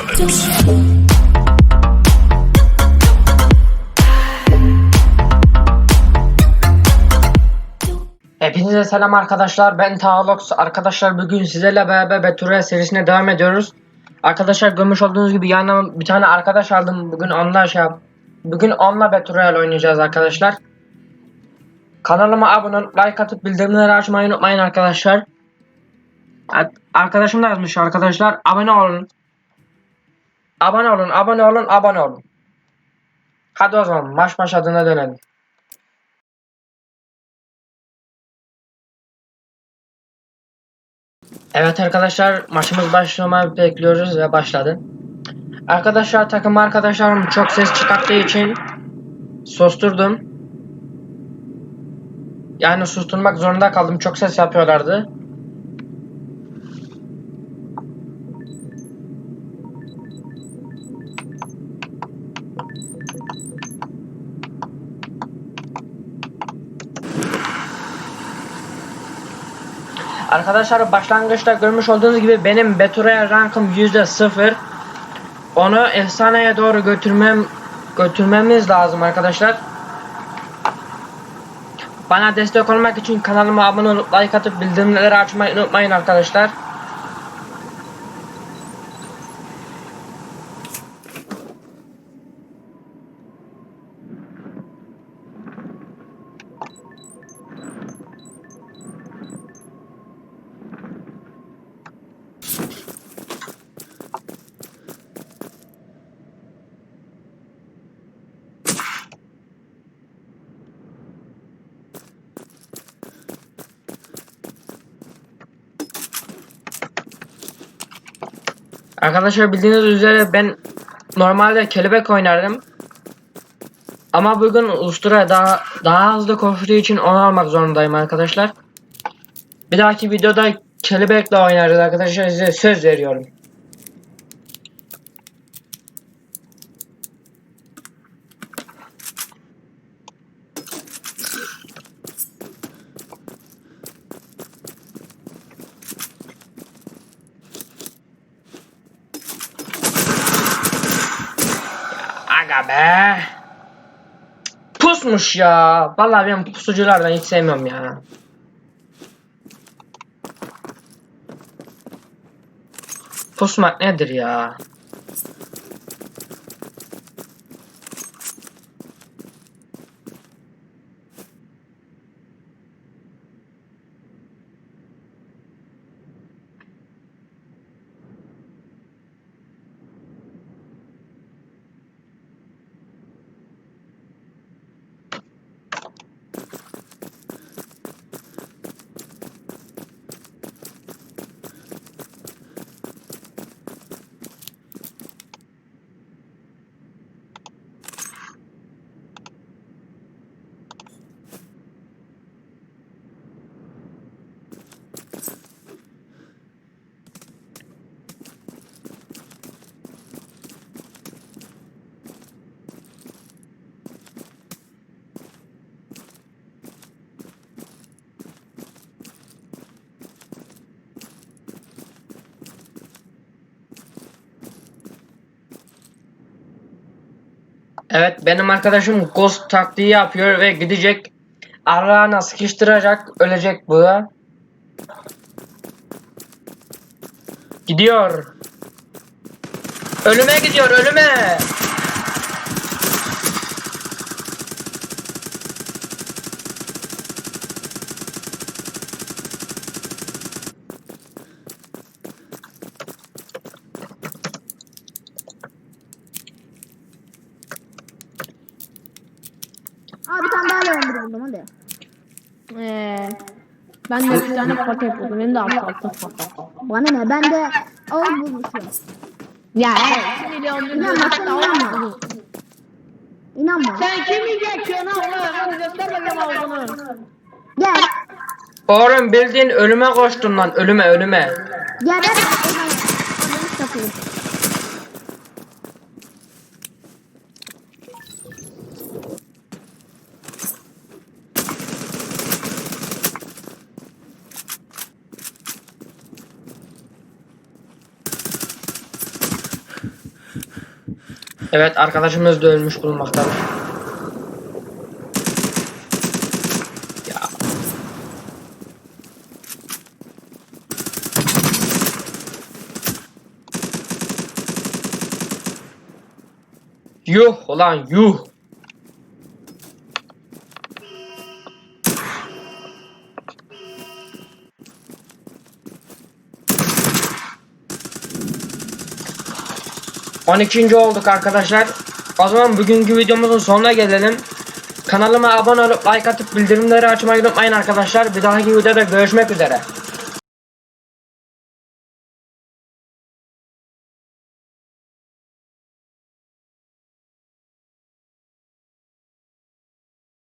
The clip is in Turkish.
apocalypse. Hepinize selam arkadaşlar. Ben Taalox. Arkadaşlar bugün sizlerle beraber Beturia serisine devam ediyoruz. Arkadaşlar görmüş olduğunuz gibi yanıma bir tane arkadaş aldım. Bugün onunla şey Bugün onunla Beturia ile oynayacağız arkadaşlar. Kanalıma abone olup like atıp bildirimleri açmayı unutmayın arkadaşlar. Ar- Arkadaşım da yazmış arkadaşlar. Abone olun. Abone olun, abone olun, abone olun. Hadi o zaman maç başladığına dönelim. Evet arkadaşlar maçımız başlamayı bekliyoruz ve başladı. Arkadaşlar takım arkadaşlarım çok ses çıkarttığı için susturdum. Yani susturmak zorunda kaldım. Çok ses yapıyorlardı. Arkadaşlar başlangıçta görmüş olduğunuz gibi benim Betura'ya rankım %0. Onu efsaneye doğru götürmem götürmemiz lazım arkadaşlar. Bana destek olmak için kanalıma abone olup like atıp bildirimleri açmayı unutmayın arkadaşlar. Arkadaşlar bildiğiniz üzere ben normalde kelebek oynardım. Ama bugün ustura daha daha hızlı koştuğu için onu almak zorundayım arkadaşlar. Bir dahaki videoda kelebekle oynarız arkadaşlar size söz veriyorum. Aga be. Pusmuş ya. Vallahi ben pusuculardan hiç sevmiyorum ya. Pusmak nedir ya? Evet benim arkadaşım ghost taktiği yapıyor ve gidecek Allah'ına sıkıştıracak ölecek bu da. Gidiyor. Ölüme gidiyor ölüme. Abi bir tane daha Buldum hadi. Ee, ben de bir tane paket buldum. Benim de alt altta paket. Bana ne ben de ağır bulmuşum. Ya evet. Milyon İnanmazsan inanma. İnanma. Sen kim yiyeceksin oğlum? Hadi göster bakalım ağzını. Gel. Oğlum bildiğin ölüme koştun lan ölüme ölüme. Gel ben Ananı satayım. Evet arkadaşımız da ölmüş bulunmaktadır. Ya. Yuh ulan yuh. On ikinci olduk arkadaşlar. O zaman bugünkü videomuzun sonuna gelelim. Kanalıma abone olup like atıp bildirimleri açmayı unutmayın arkadaşlar. Bir dahaki videoda görüşmek üzere.